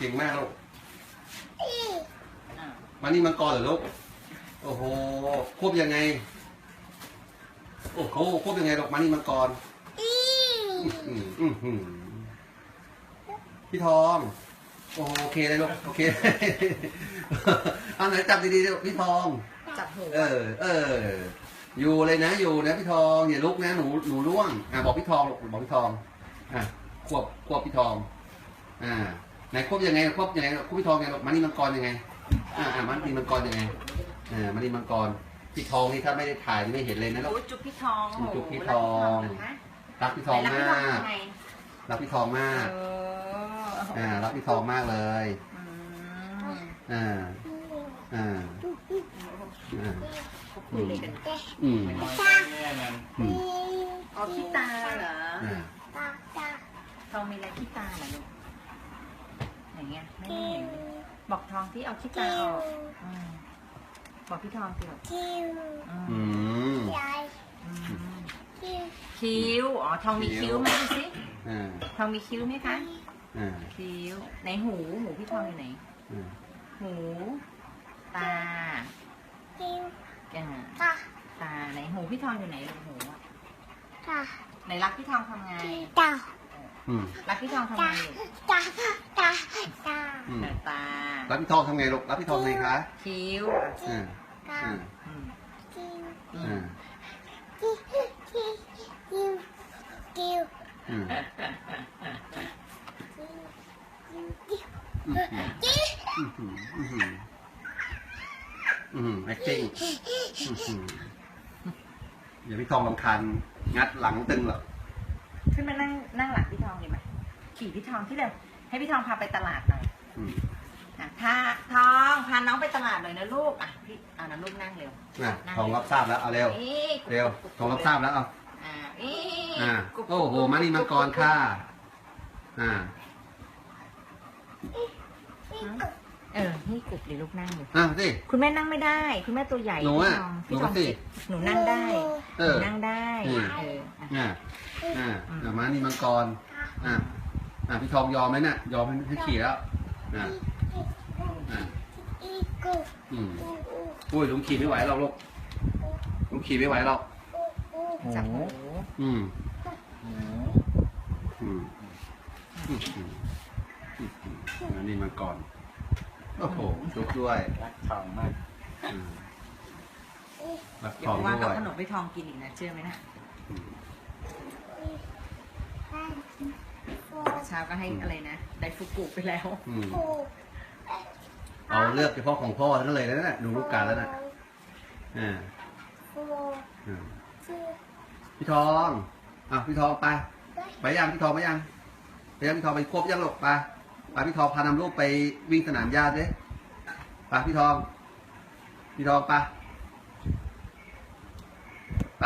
เก่งมากลูกอ่ามานี่มังกรเหรอลูก โอ้โห ควบยังไง โอ้โห ควบยังไงลูกมานี่มังกรอื้อหืออื้อหือพี่ทอง โอ้โหโอเคเลยลูก โอเคเอาไหนจับดีๆลูกพี่ทอง จับหูเออ เออ อยู่เลยนะ อยู่นะพี่ทอง อย่าลุกนะ หนู หนูร่วง อะ บอกพี่ทองลูกบอกพี่ทอง อะ ควบ ควบพี่ทอง อ่า ไหนควบยังไงควบยังไงควบพี่ทองยังไงลูกมานี่มังกรยังไง อ่าอ่ามันนี่มังกรยังไงอ่ามันนี่มังกรพี่ทองนี่ถ้าไม่ได้ถ่ายนี่ไม่เห็นเลยนะลูโอ้กจุ๊บพี่ทองจุ๊บพี่ทองนะคะรักพี่ทองไหนมารักพี่ทองกทำไงรักพี่ทองมากเอออ่ารักพี่ทองมากเลยอืมอ่าอ่าอ่าเขาคุยอะไรกันอืมอืมอ๋อขี้ตาเหรออ่าทองมีอะไรขี้ตาเหรอลูก อย่างเงี้ยไม่เห็นเลยบอกทองที่เอาขี้ตาออกอืมบอกพี่ทองสิลูกอืมอืมอืมคิ้วอ๋อทองมีคิ้คิ้ววไหมดูสิอ่าทองมีคิ้วไหมคะอ่าคิ้วในหูหูพี่ทองอยู่ไหน อ่าหู ตาอ่าตาไหนหูพี่ทองอยู่ไหนลูกหูอะไหนรักพี่ทองทำไงอืมรักพี่ทองทำไงลูกอืมแต่ตา รับพี่ทองทำไงลูกรับพี่ทองไงคะคิ้วอ่าอ่าอืมอือ่ามอืมอืมอืมอืมอืมอืม acting อืมอืมเดี๋ยวพี่ทองลำคาญงัดหลังตึงหรอกขึ้นมานั่งนั่งหลังพี่ทองดีไหมขี่พี่ทองที่เดิมให้พี่ทองพาไปตลาดหน่อยอืมอะ พาทองพาน้องไปตลาดหน่อยนะลูกอะพี่อ่านะลูกนั่งเร็วน่ะทองรับทราบแล้ว เอาเร็วอ๊ะเร็วทองรับทราบแล้วเอาอ่าเอ๊ะอ่ากุ๊บโอ้โห มานี่มังกรค่ะ อ่าเออนี่กรุบดิลูกนั่งอยู่อ่าสิ คุณแม่นั่งไม่ได้ คุณแม่ตัวใหญ่หนูอะพี่ทองหนูสิ พี่ทองหนูนั่งได้เอหนูอนั่งได้อืมเอออะอ่าอ่าอ่ามานี่มังกร อ่าอ่าพี่ทองยอมไหมเนี่ยยอมให้ให้ขี่แล้วอ่า อ่าอืมอุ้ยลุงขี่ไม่ไหวหรอกลูกลุงขี่ไม่ไหวหรอกจับหูอืมหูอืมอืมอืมอืมอืมอันนี้มังกรโอ้โหลุกด้วยรักทองมากอืมรักอย่าทองไปว่าด้กับวยขนมพี่ทองกินอีกนะเชื่อไหมนะอืมเมื่อเช้าก็ให้อะไรนะไดฟุกุไปแล้วอืม เอาเลือกเฉพาะของพ่อทั้งนั้นเลยนะเนี่ยดูรูปการแล้วนะอ่าอ่าพี่ทองอะพี่ทองไป ไปยังพี่ทองไปยังไปยังพี่ทองไปควบยังหลกไปไปพี่ทองพานำลูกไปวิ่งสนามหญ้าดิไปพี่ทอง พี่ทองไปไป